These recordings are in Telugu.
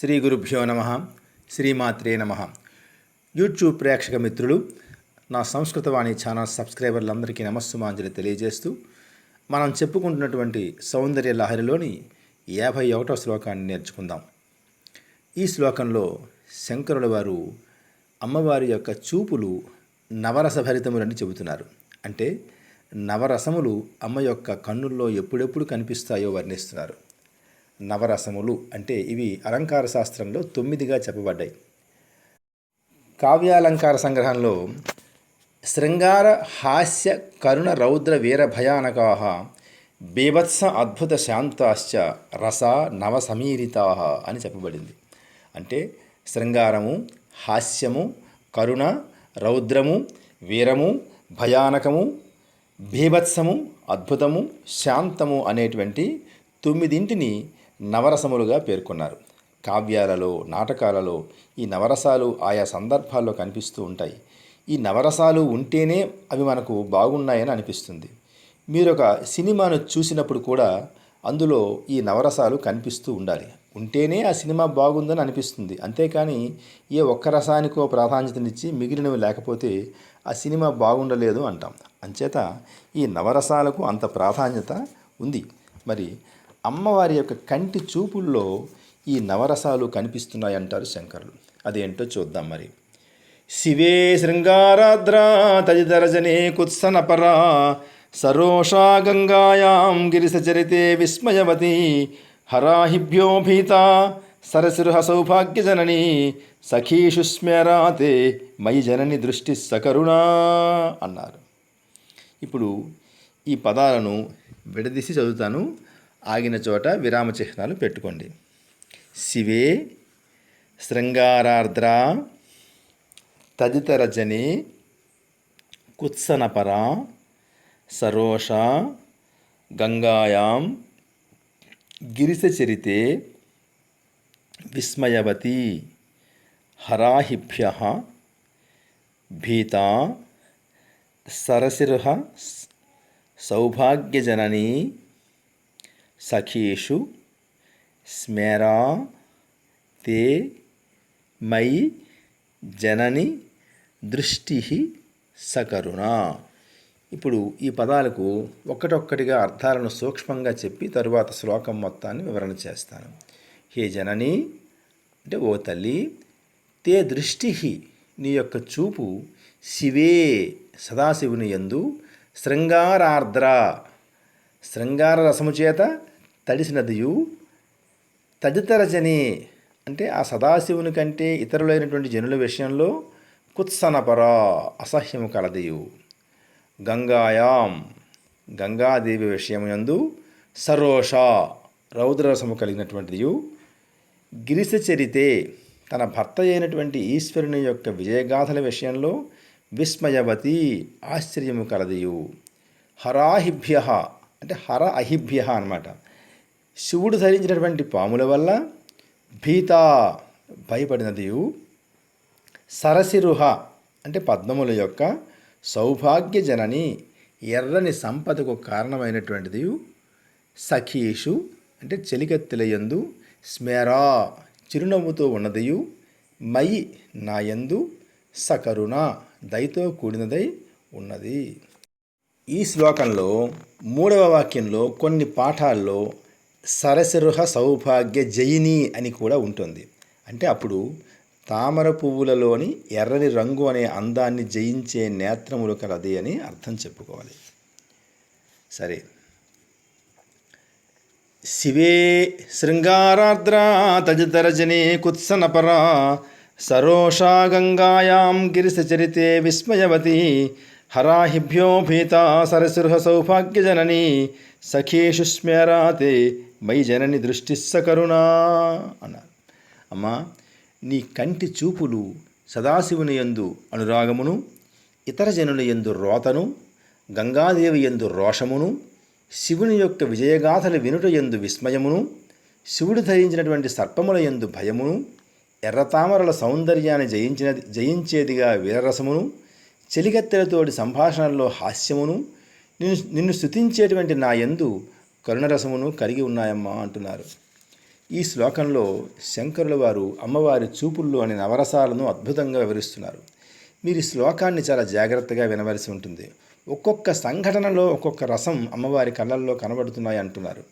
శ్రీ గురుభ్యో నమ. శ్రీమాత్రే నమ. యూట్యూబ్ ప్రేక్షక మిత్రులు నా సంస్కృతవాణి ఛానల్ సబ్స్క్రైబర్లందరికీ నమస్సుమాంజలి తెలియజేస్తూ మనం చెప్పుకుంటున్నటువంటి సౌందర్య లహరిలోని యాభై ఒకటో శ్లోకాన్ని నేర్చుకుందాం. ఈ శ్లోకంలో శంకరుల వారు అమ్మవారి యొక్క చూపులు నవరసభరితములని చెబుతున్నారు. అంటే నవరసములు అమ్మ యొక్క కన్నుల్లో ఎప్పుడెప్పుడు కనిపిస్తాయో వర్ణిస్తున్నారు. నవరసములు అంటే ఇవి అలంకార శాస్త్రంలో తొమ్మిదిగా చెప్పబడ్డాయి. కావ్యాలంకార సంగ్రహంలో శృంగార హాస్య కరుణ రౌద్ర వీర భయానకా బీభత్స అద్భుత శాంతాశ్చ రస నవ సమీరితా అని చెప్పబడింది. అంటే శృంగారము హాస్యము కరుణ రౌద్రము వీరము భయానకము భీభత్సము అద్భుతము శాంతము అనేటువంటి తొమ్మిదింటిని నవరసములుగా పేర్కొన్నారు. కావ్యాలలో నాటకాలలో ఈ నవరసాలు ఆయా సందర్భాల్లో కనిపిస్తూ ఉంటాయి. ఈ నవరసాలు ఉంటేనే అవి మనకు బాగున్నాయని అనిపిస్తుంది. మీరు ఒక సినిమాను చూసినప్పుడు కూడా అందులో ఈ నవరసాలు కనిపిస్తూ ఉండాలి. ఉంటేనే ఆ సినిమా బాగుందని అనిపిస్తుంది. అంతేకాని ఏ ఒక్క రసానికో ప్రాధాన్యతనిచ్చి మిగిలినవి లేకపోతే ఆ సినిమా బాగుండలేదు అంటాం. అంచేత ఈ నవరసాలకు అంత ప్రాధాన్యత ఉంది. మరి అమ్మవారి యొక్క కంటి చూపుల్లో ఈ నవరసాలు కనిపిస్తున్నాయంటారు శంకరులు. అదేంటో చూద్దాం మరి. శివే శృంగారాద్ర తదితరజనే కుత్సనపరా సరోషా గంగాయాం గిరిసచరితే విస్మయవతి హరాహిభ్యో భీత సరసిరుహ సౌభాగ్యజనని సఖీషు స్మరాతే మయి జనని దృష్టి సకరుణా అన్నారు. ఇప్పుడు ఈ పదాలను విడదీసి చదువుతాను. ఆగిన చోట విరామ చిహ్నాలు పెట్టుకోండి. శివే శృంగారార్ద్ర తదితరజని కుత్సనపర సరోష గంగాయాం గిరిసచరితే విస్మయవతి హరాహిభ్య భీత సరసిరుహ సౌభాగ్యజననీ సఖీషు స్మేరా తే మై జనని దృష్టి సకరుణ. ఇప్పుడు ఈ పదాలకు ఒక్కటొక్కటిగా అర్థాలను సూక్ష్మంగా చెప్పి తరువాత శ్లోకం మొత్తాన్ని వివరణ చేస్తాను. హే జనని అంటే ఓ తల్లి తే దృష్టి నీ యొక్క చూపు శివే సదాశివుని యందు శృంగారార్ద్ర శృంగార రసము చేత తడిసినదియు. తదితర జని అంటే ఆ సదాశివుని కంటే ఇతరులైనటువంటి జనుల విషయంలో కుత్సనపరా అసహ్యము కలదియు. గంగాయాం గంగాదేవి విషయమునందు సరోష రౌద్రరసము కలిగినటువంటిదియు. గిరిసచరితే తన భర్త అయినటువంటి ఈశ్వరుని యొక్క విజయగాథల విషయంలో విస్మయవతి ఆశ్చర్యము కలదియు. హరాహిభ్య అంటే హర అహిభ్య అనమాట శివుడు ధరించినటువంటి పాముల వల్ల భీత భయపడినదియు సరసిరుహ అంటే పద్మముల యొక్క సౌభాగ్య జనని ఎర్రని సంపదకు కారణమైనటువంటిది సఖీషు అంటే చెలికత్తెలయందు స్మేరా చిరునవ్వుతో ఉన్నదియు మయి నాయందు సకరుణ దయతో కూడినదై ఉన్నది. ఈ శ్లోకంలో మూడవ వాక్యంలో కొన్ని పాఠాల్లో సరసరుహ సౌభాగ్య జయిని అని కూడా ఉంటుంది. అంటే అప్పుడు తామర పువ్వులలోని ఎర్రని రంగు అనే అందాన్ని జయించే నేత్రములు కలది అని అర్థం చెప్పుకోవాలి. సరే. శివే శృంగారాద్రా తదితరజనే కుత్సనపరా సరోషా గంగాయాం గిరిసచరితే విస్మయవతి హరాహిభ్యో భీత సరసిరుహ సౌభాగ్యజనని సఖేషు స్మరాతే మై జనని దృష్టి సకరుణా అన్నారు. అమ్మా నీ కంటి చూపులు సదాశివుని యందు అనురాగమును ఇతర జనుల యందు రోతను గంగాదేవి యందు రోషమును శివుని యొక్క విజయగాథలు వినుట యందు విస్మయమును శివుడు ధరించినటువంటి సర్పముల యందు భయమును ఎర్రతామరల సౌందర్యాన్ని జయించిన జయించేదిగా వీరరసమును చెలికత్తెలతోటి సంభాషణల్లో హాస్యమును నిన్ను నిన్ను స్థుతించేటువంటి నా యందు కరుణరసమును కలిగి ఉన్నాయమ్మా అంటున్నారు. ఈ శ్లోకంలో శంకరుల వారు అమ్మవారి చూపుల్లో అనే నవరసాలను అద్భుతంగా వివరిస్తున్నారు. మీరు ఈ శ్లోకాన్ని చాలా జాగ్రత్తగా వినవలసి ఉంటుంది. ఒక్కొక్క సంఘటనలో ఒక్కొక్క రసం అమ్మవారి కళ్ళల్లో కనబడుతున్నాయి అంటున్నారు.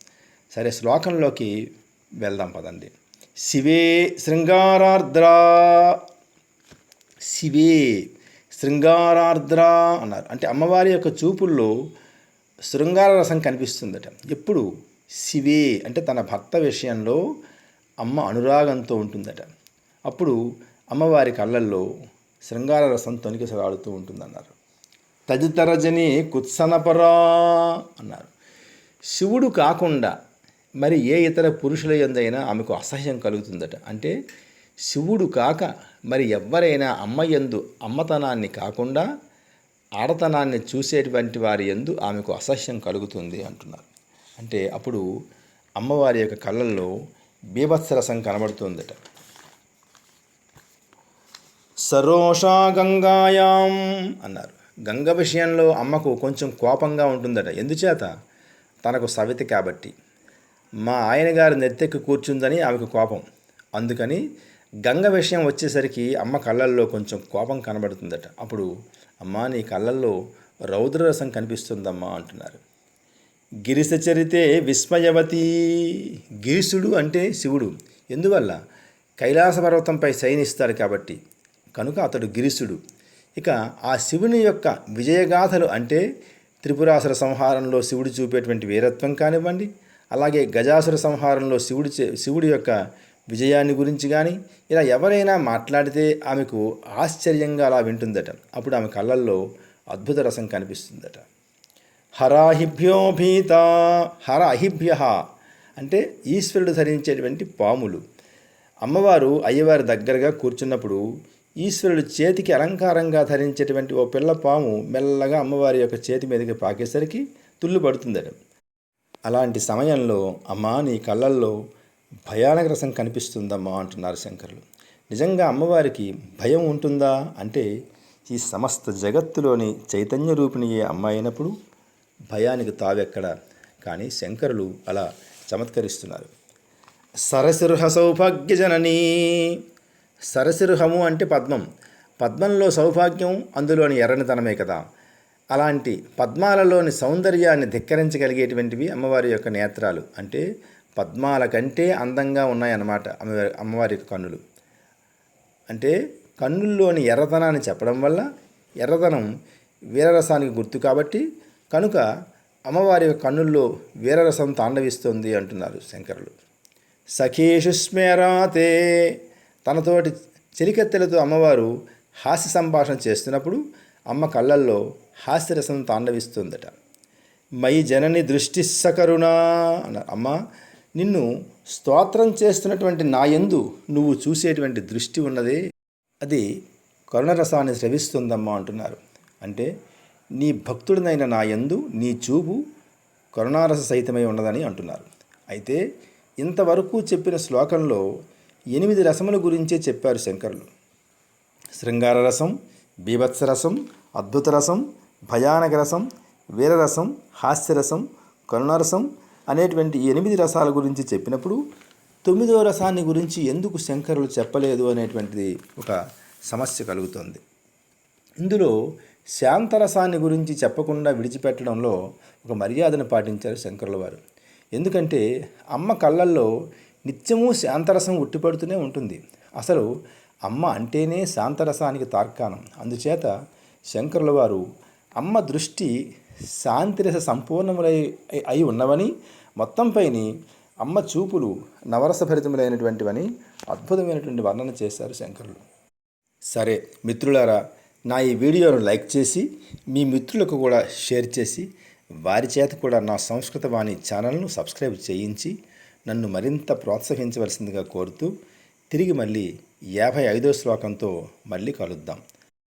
సరే శ్లోకంలోకి వెళ్దాం పదండి. శివే శృంగారార్ద్రా శివే శృంగారార్ద్ర అన్నారు. అంటే అమ్మవారి యొక్క చూపుల్లో శృంగార రసం కనిపిస్తుందట. ఎప్పుడు? శివే అంటే తన భర్త విషయంలో అమ్మ అనురాగంతో ఉంటుందట. అప్పుడు అమ్మవారి కళ్ళల్లో శృంగార రసం తొనికిసలాడుతూ ఉంటుందన్నారు. తదితరజని కుత్సనపరా అన్నారు. శివుడు కాకుండా మరి ఏ ఇతర పురుషుల ఎందైనా ఆమెకు అసహ్యం కలుగుతుందట. అంటే శివుడు కాక మరి ఎవ్వరైనా అమ్మ యందు అమ్మతనాన్ని కాకుండా ఆడతనాన్ని చూసేటువంటి వారి ఎందు ఆమెకు అసహ్యం కలుగుతుంది అంటున్నారు. అంటే అప్పుడు అమ్మవారి యొక్క కళ్ళల్లో బీభత్సరసం కనబడుతుందట. సరోషా గంగాయాం అన్నారు. గంగ విషయంలో అమ్మకు కొంచెం కోపంగా ఉంటుందట. ఎందుచేత? తనకు సవితి కాబట్టి. మా ఆయన గారు నెత్తెక్కి కూర్చుందని ఆమెకు కోపం. అందుకని గంగ విషయం వచ్చేసరికి అమ్మ కళ్ళల్లో కొంచెం కోపం కనబడుతుందట. అప్పుడు అమ్మా నీ కళ్ళల్లో రౌద్రరసం కనిపిస్తుందమ్మా అంటున్నారు. గిరిసచరితే విస్మయవతి గిరిసుడు అంటే శివుడు. ఎందువల్ల? కైలాస పర్వతంపై శయనిస్తాడు కాబట్టి. కనుక అతడు గిరిసుడు ఇక ఆ శివుని యొక్క విజయగాథలు అంటే త్రిపురాసుర సంహారంలో శివుడు చూపేటువంటి వీరత్వం కానివ్వండి అలాగే గజాసుర సంహారంలో శివుడి చే- శివుడి యొక్క విజయాన్ని గురించి కానీ ఇలా ఎవరైనా మాట్లాడితే ఆమెకు ఆశ్చర్యంగా అలా వింటుందట. అప్పుడు ఆమె కళ్ళల్లో అద్భుత రసం కనిపిస్తుందట. హరాహిభ్యో భీత హర అహిభ్య అంటే ఈశ్వరుడు ధరించేటువంటి పాములు. అమ్మవారు అయ్యవారి దగ్గరగా కూర్చున్నప్పుడు ఈశ్వరుడు చేతికి అలంకారంగా ధరించేటువంటి ఓ పిల్ల పాము మెల్లగా అమ్మవారి యొక్క చేతి మీదకి పాకేసరికి తుళ్ళు పడుతుందట. అలాంటి సమయంలో అమ్మా నీ కళ్ళల్లో భయానక రసం కనిపిస్తుందమ్మా అంటున్నారు శంకరులు. నిజంగా అమ్మవారికి భయం ఉంటుందా? అంటే ఈ సమస్త జగత్తులోని చైతన్య రూపిణియే అమ్మ అయినప్పుడు భయానికి తావెక్కడ? కానీ శంకరులు అలా చమత్కరిస్తున్నారు. సరసిరుహ సౌభాగ్యజననీ సరసిరుహము అంటే పద్మం. పద్మంలో సౌభాగ్యం అందులోని ఎర్రనితనమే కదా. అలాంటి పద్మాలలోని సౌందర్యాన్ని ధిక్కరించగలిగేటువంటివి అమ్మవారి యొక్క నేత్రాలు. అంటే పద్మాల కంటే అందంగా ఉన్నాయన్నమాట అమ్మవారి అమ్మవారి యొక్క కన్నులు. అంటే కన్నుల్లోని ఎర్రతనాన్ని చెప్పడం వల్ల ఎర్రతనం వీరరసానికి గుర్తు కాబట్టి కనుక అమ్మవారి యొక్క కన్నుల్లో వీరరసం తాండవిస్తుంది అంటున్నారు శంకరులు. సఖీషు స్మేరాతే తనతోటి చెలికత్తెలతో అమ్మవారు హాస్య సంభాషణ చేస్తున్నప్పుడు అమ్మ కళ్ళల్లో హాస్యరసం తాండవిస్తుందట. మై జనని దృష్టి సకరుణా అన్నారు. అమ్మ నిన్ను స్తోత్రం చేస్తున్నటువంటి నా యందు నువ్వు చూసేటువంటి దృష్టి ఉన్నదే. అది కరుణరసాన్ని స్రవిస్తుందమ్మా అంటున్నారు. అంటే నీ భక్తుడినైన నా యందు నీ చూపు కరుణారస సహితమై ఉన్నదని అంటున్నారు. అయితే ఇంతవరకు చెప్పిన శ్లోకంలో ఎనిమిది రసముల గురించే చెప్పారు శంకరులు. శృంగార రసం బీభత్స రసం అద్భుత రసం భయానక రసం వీరరసం హాస్యరసం కరుణారసం అనేటువంటి ఎనిమిది రసాల గురించి చెప్పినప్పుడు తొమ్మిదవ రసాన్ని గురించి ఎందుకు శంకరులు చెప్పలేదు అనేటువంటిది ఒక సమస్య కలుగుతుంది. ఇందులో శాంతరసాన్ని గురించి చెప్పకుండా విడిచిపెట్టడంలో ఒక మర్యాదను పాటించారు శంకరుల వారు. ఎందుకంటే అమ్మ కళ్ళల్లో నిత్యము శాంతరసం ఉట్టిపడుతూనే ఉంటుంది. అసలు అమ్మ అంటేనే శాంతరసానికి తార్కాణం. అందుచేత శంకరుల వారు అమ్మ దృష్టి శాంతిరస సంపూర్ణములై అయి ఉన్నవని మొత్తంపైని అమ్మ చూపులు నవరసభరితములైనటువంటివని అద్భుతమైనటువంటి వర్ణన చేశారు శంకరులు. సరే మిత్రులారా నా ఈ వీడియోను లైక్ చేసి మీ మిత్రులకు కూడా షేర్ చేసి వారి చేత కూడా నా సంస్కృత వాణి ఛానల్ను సబ్స్క్రైబ్ చేయించి నన్ను మరింత ప్రోత్సహించవలసిందిగా కోరుతూ తిరిగి మళ్ళీ యాభై ఐదో శ్లోకంతో మళ్ళీ కలుద్దాం.